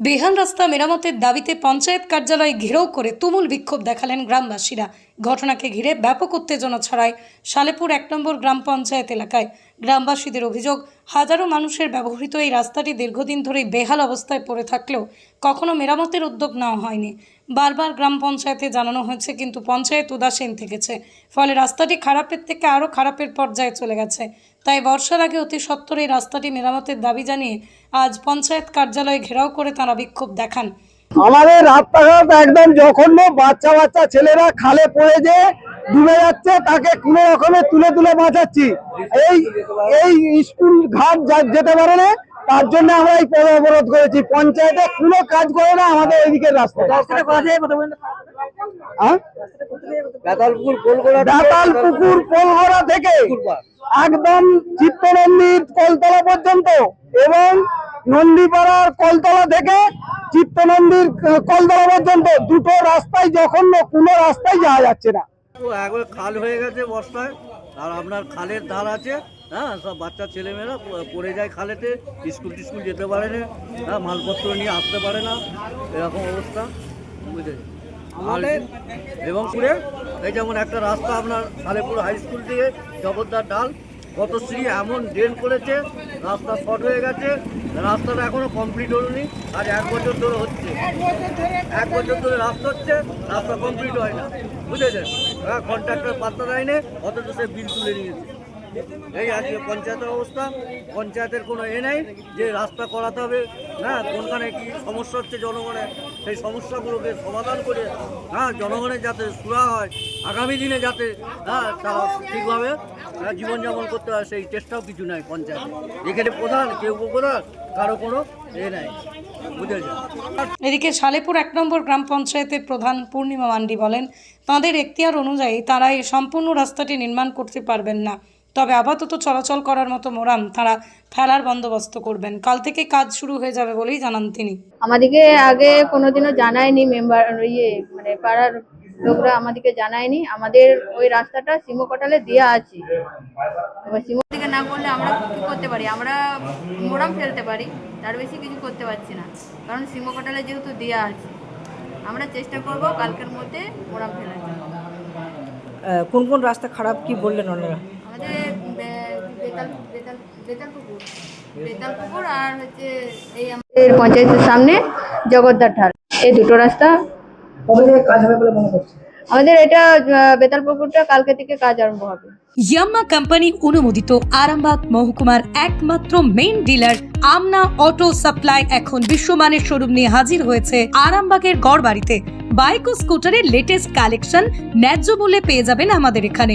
বেহাল রাস্তা মেরামতের দাবিতে পঞ্চায়েত কার্যালয় ঘেরাও করে তুমুল বিক্ষোভ দেখালেন গ্রামবাসীরা। ঘটনাকে ঘিরে ব্যাপক উত্তেজনা ছড়ায় সালেপুর এক নম্বর গ্রাম পঞ্চায়েত এলাকায়। গ্রামবাসীদের অভিযোগ, হাজারো মানুষের ব্যবহৃত এই রাস্তাটি দীর্ঘদিন ধরেই বেহাল অবস্থায় পড়ে থাকলেও কখনো মেরামতের উদ্যোগ নেওয়া হয়নি। বারবার গ্রাম পঞ্চায়েতে জানানো হয়েছে, কিন্তু পঞ্চায়েত উদাসীন থেকেছে। ফলে রাস্তাটি খারাপের থেকে আরও খারাপের পর্যায়ে চলে গেছে। তাই বর্ষার আগে অতি সত্বর এই রাস্তাটি মেরামতের দাবি জানিয়ে আজ পঞ্চায়েত কার্যালয়ে ঘেরাও করে তারা বিক্ষোভ দেখান। আমাদের রাস্তাঘাট একদম জঘন্য বাচ্চা বাচ্চা ছেলেরা খালে পড়ে যে ডুবে যাচ্ছে তাকে কোনো রকমে তুলে তুলে বাঁচাচ্ছি। এই এই স্কুল ঘাট যা- যেতে পারে না তার জন্য আমরা এই পথ অবরোধ করেছি। পঞ্চায়েতে কোনো কাজ করে না আমাদের এদিকের রাস্তা? দাতাল পুকুর পোলগড়া থেকে। একদম চিত্তনন্দীর কলতলা পর্যন্ত এবং নন্দীপাড়ার কলতলা থেকে চিত্তনন্দীর কলতলা পর্যন্ত দুটো রাস্তায় জঘন্য, কোনো রাস্তায় যাওয়া যাচ্ছে না। একবার খাল হয়ে গেছে বর্ষায় আর আপনার খালের ধার আছে হ্যাঁ সব বাচ্চা, ছেলেমেয়েরা পড়ে যায় খালেতে, স্কুল টিস্কুল যেতে পারে না হ্যাঁ মালপত্র নিয়ে আসতে পারে না, এরকম অবস্থা বুঝে আমাদের এবং পুরে, এই যেমন একটা রাস্তা আপনার সালেপুর হাই স্কুল থেকে জগদ্দার ডাল পথশ্রী এমন ড্রেন করেছে, রাস্তা শর্ট হয়ে গেছে, রাস্তাটা এখনও কমপ্লিট হয়নি, আর এক বছর ধরে হচ্ছে। এক বছর ধরে রাস্তা হচ্ছে, রাস্তা কমপ্লিট হয় না। বুঝেছেন? হ্যাঁ কন্ট্রাক্টর পাত্তা দেয়নি, অথচ সে বিল তুলে নিয়েছে। এই আজকে পঞ্চায়েতের অবস্থা, পঞ্চায়েতের কোনো এ নেই যে রাস্তা করাতে হবে। হ্যাঁ কোনখানে কি সমস্যা হচ্ছে জনগণের, সেই সমস্যাগুলোকে সমাধান করে হ্যাঁ জনগণের যাতে সুরা হয়, আগামী দিনে যাতে হ্যাঁ তারা ঠিকভাবে জীবনযাপন করতে হয় সেই চেষ্টাও কিছু নাই পঞ্চায়েতে। এখানে প্রধান কেউ উপপ্রধান কারও কোনো এ নাই। এদিকে সালেপুর এক নম্বর গ্রাম পঞ্চায়েতের প্রধান পূর্ণিমা মান্ডি বলেন তাঁদের এখতিয়ার অনুযায়ী তারা এই সম্পূর্ণ রাস্তাটি নির্মাণ করতে পারবেন না। তবে আপাতত চলাচল করার মতো মোরাম তারা ফেলার বন্দোবস্ত করবেন। কাল থেকে কাজ শুরু হয়ে যাবে বলেই জানান তিনি। আমাদেরকে আগে কোনোদিনও জানায়নি মেম্বার ইয়ে মানে পাড়ার লোকরা আমাদেরকে জানায়নি। আমাদের ওই রাস্তাটা সিমকটালে দেওয়া আছে। এবার সিমো থেকে না করলে আমরা কি করতে পারি? আমরা মোরাম ফেলতে পারি। তার বেশি কিছু করতে পারছি না। কারণ সিমকটালে যেহেতু দেওয়া আছে। আমরা চেষ্টা করব কালকের মধ্যে মোরাম ফেলার জন্য। কোন কোন রাস্তা খারাপ কি বললেন ওনারা আমাদের বেতাল বেতাল বেতাল পুকুর বেতাল পুকুর আর হচ্ছে এই আমাদের পঞ্চায়েতের সামনে জগদ্দার ঢাল। এই দুটো রাস্তা কাজ হবে বলে মনে করছে আমাদের এটা বেতাল পুকুরটা কালকে থেকে কাজ আরম্ভ হবে। ইয়াম্মা কোম্পানি অনুমোদিত আরামবাগ মহকুমার একমাত্র main dealer Amna auto supply এখন বিশ্বমানের শোরুম নিয়ে হাজির হয়েছে আরামবাগের গড়বাড়িতে। বাইক ও স্কুটারের লেটেস্ট কালেকশন ন্যায্য মূল্যে পেয়ে যাবেন আমাদের এখানে।